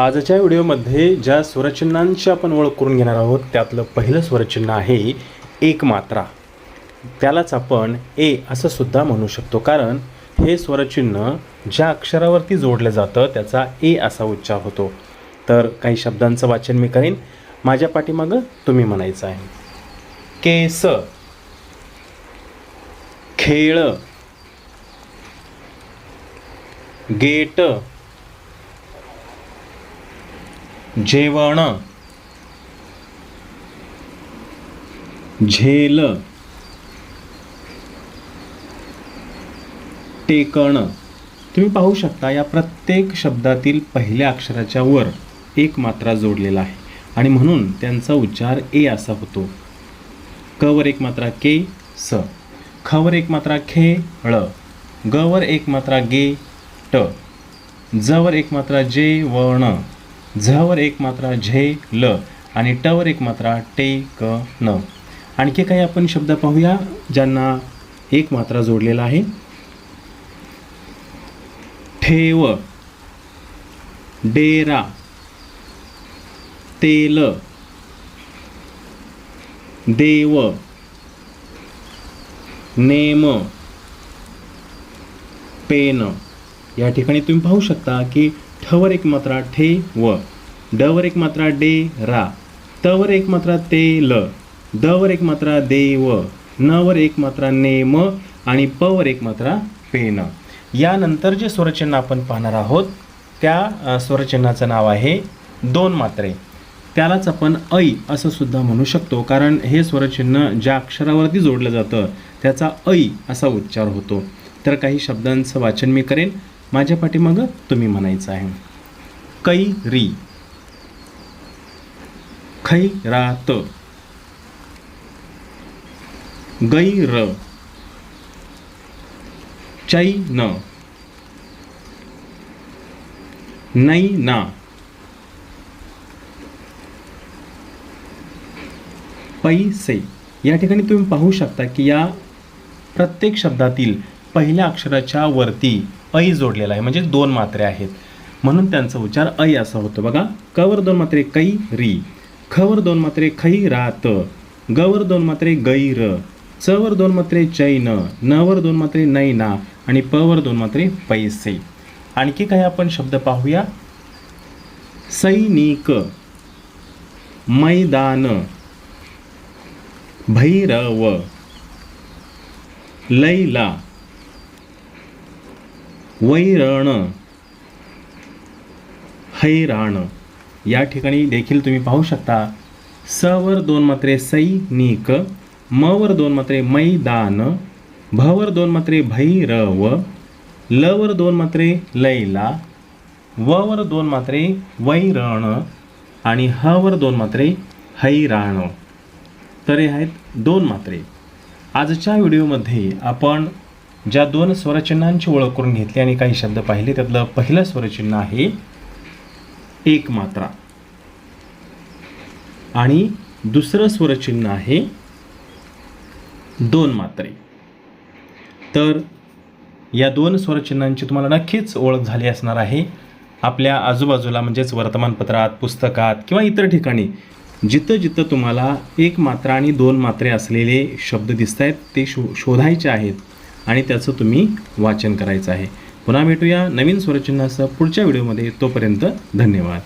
आजच्या व्हिडिओमध्ये ज्या स्वरचिन्हांची आपण ओळख करून घेणार आहोत त्यातलं पहिलं स्वरचिन्ह आहे एक मात्रा त्यालाच आपण ए असं सुद्धा म्हणू शकतो. कारण हे स्वरचिन्ह ज्या अक्षरावरती जोडलं जातं त्याचा ए असा उच्चार होतो. तर काही शब्दांचं वाचन मी करेन. माझ्या पाठीमागं तुम्ही म्हणायचं आहे. केस खेळ गेट जेवण. झेल. टेकण. तुम्ही पाहू शकता या प्रत्येक शब्दातील पहिल्या अक्षराच्या वर एक मात्रा जोडलेला आहे. आणि म्हणून त्यांचा उच्चार ए असा होतो. क वर एक मात्रा के स. खवर एक मात्रा खे ळ. ग वर एक मात्रा गे ट. ज वर एक मात्रा जे व ण. झवर एक मात्रा झे ल आणि टवर एक मात्रा टे क न. आणखी काही आपण शब्द पाहूया ज्यांना एक मात्रा जोडलेला आहे. ठेव डेरा तेल देव नेम पेन. या ठिकाणी तुम्ही पाहू शकता की ठवर एक मात्रा ठे व ड वर एक मात्रा डे रा त वर एक मात्रा ते ल द वर एक मात्रा दे न वर एक मात्रा नेम आणि पवर एक मात्रा पेन यानंतर जे स्वरचिन्ह आपण पाहणार आहोत त्या स्वरचिन्हाचं नाव आहे दोन मात्रे. त्यालाच आपण ऐ असं सुद्धा म्हणू शकतो कारण हे स्वरचिन्ह ज्या अक्षरावरती जोडलं जातं त्याचा ऐ असा उच्चार होतो. तर काही शब्दांचं वाचन मी करेन. माझ्या पाठीमागं तुम्ही म्हणायचं आहे. कै री. खै रात गैर चैन नै. ना पैसे या ठिकाणी तुम्ही पाहू शकता की या प्रत्येक शब्दातील पहिल्या अक्षराच्या वरती ऐ जोडलेला आहे. म्हणजे दोन मात्रे आहेत. म्हणून त्यांचा उच्चार ऐ असा होतो. बघा कवर दोन मात्रे कै री खवर दोन मात्रे खै रात ग दोन मात्रे गैर चवर दोन मात्रे चैन नवर दोन मात्रे नैना आणि पवर दोन मात्रे पैसे. आणखी काही आपण शब्द पाहूया. सैनिक मैदान भैरव लैला वैरण. हैराण. या ठिकाणी देखील तुम्ही पाहू शकता सवर दोन मात्रे सैनिक मवर दोन मात्रे मैदान भवर दोन मात्रे भैरव लवर दोन मात्रे लैला ववर दोन मात्रे वैरण आणि हवर दोन मात्रे हैराण. तर हे आहेत दोन मात्रे. आजच्या व्हिडिओमध्ये आपण ज्या दोन स्वरचिन्हांची ओळख करून घेतली आणि काही शब्द पाहिले त्यातलं पहिलं स्वरचिन्ह आहे एक मात्रा. आणि दुसरं स्वरचिन्ह आहे दोन मात्रे. तर या दोन स्वरचिन्हांची तुम्हाला नक्कीच ओळख झाली असणार आहे. आपल्या आजूबाजूला म्हणजेच वर्तमानपत्रात पुस्तकात किंवा इतर ठिकाणी जिथं जिथं तुम्हाला एक मात्रा आणि दोन मात्रे असलेले शब्द दिसत आहेत ते शो शोधायचे आहेत. आणि त्याचं तुम्ही वाचन करायचं आहे. पुन्हा भेटूया नवीन स्वरचिन्हासह पुढच्या व्हिडिओमध्ये. तोपर्यंत धन्यवाद.